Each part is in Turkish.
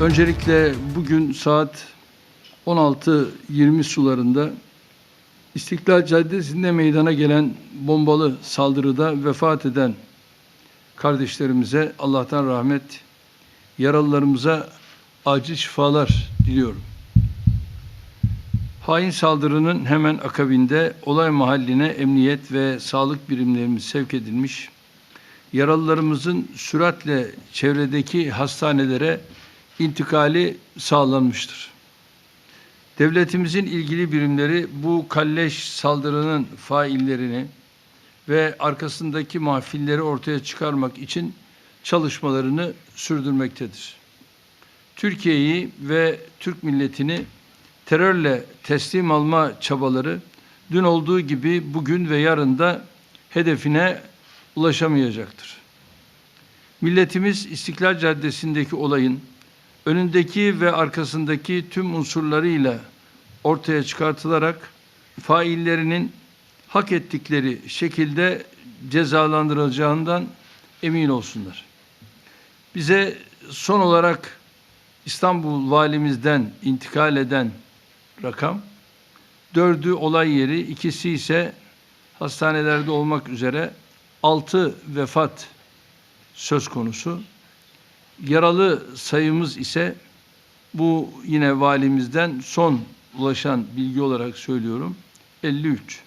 Öncelikle bugün saat 16.20 sularında İstiklal Caddesi'nde meydana gelen bombalı saldırıda vefat eden kardeşlerimize Allah'tan rahmet, yaralılarımıza acil şifalar diliyorum. Hain saldırının hemen akabinde olay mahalline emniyet ve sağlık birimlerimiz sevk edilmiş. Yaralılarımızın süratle çevredeki hastanelere intikali sağlanmıştır. Devletimizin ilgili birimleri bu kalleş saldırının faillerini ve arkasındaki mahfilleri ortaya çıkarmak için çalışmalarını sürdürmektedir. Türkiye'yi ve Türk milletini terörle teslim alma çabaları dün olduğu gibi bugün ve yarın da hedefine ulaşamayacaktır. Milletimiz İstiklal Caddesi'ndeki olayın önündeki ve arkasındaki tüm unsurlarıyla ortaya çıkartılarak faillerinin hak ettikleri şekilde cezalandırılacağından emin olsunlar. Bize son olarak İstanbul valimizden intikal eden rakam, dördü olay yeri, ikisi ise hastanelerde olmak üzere altı vefat söz konusu. Yaralı sayımız ise bu yine valimizden son ulaşan bilgi olarak söylüyorum 53.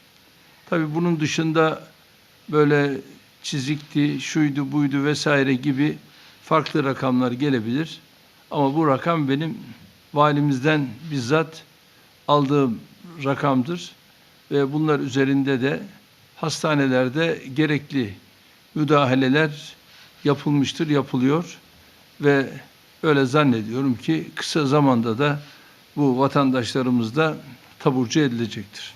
Tabii bunun dışında böyle çizikti, şuydu, buydu vesaire gibi farklı rakamlar gelebilir. Ama bu rakam benim valimizden bizzat aldığım rakamdır ve bunlar üzerinde de hastanelerde gerekli müdahaleler yapılmıştır, yapılıyor ve öyle zannediyorum ki kısa zamanda da bu vatandaşlarımız da taburcu edilecektir.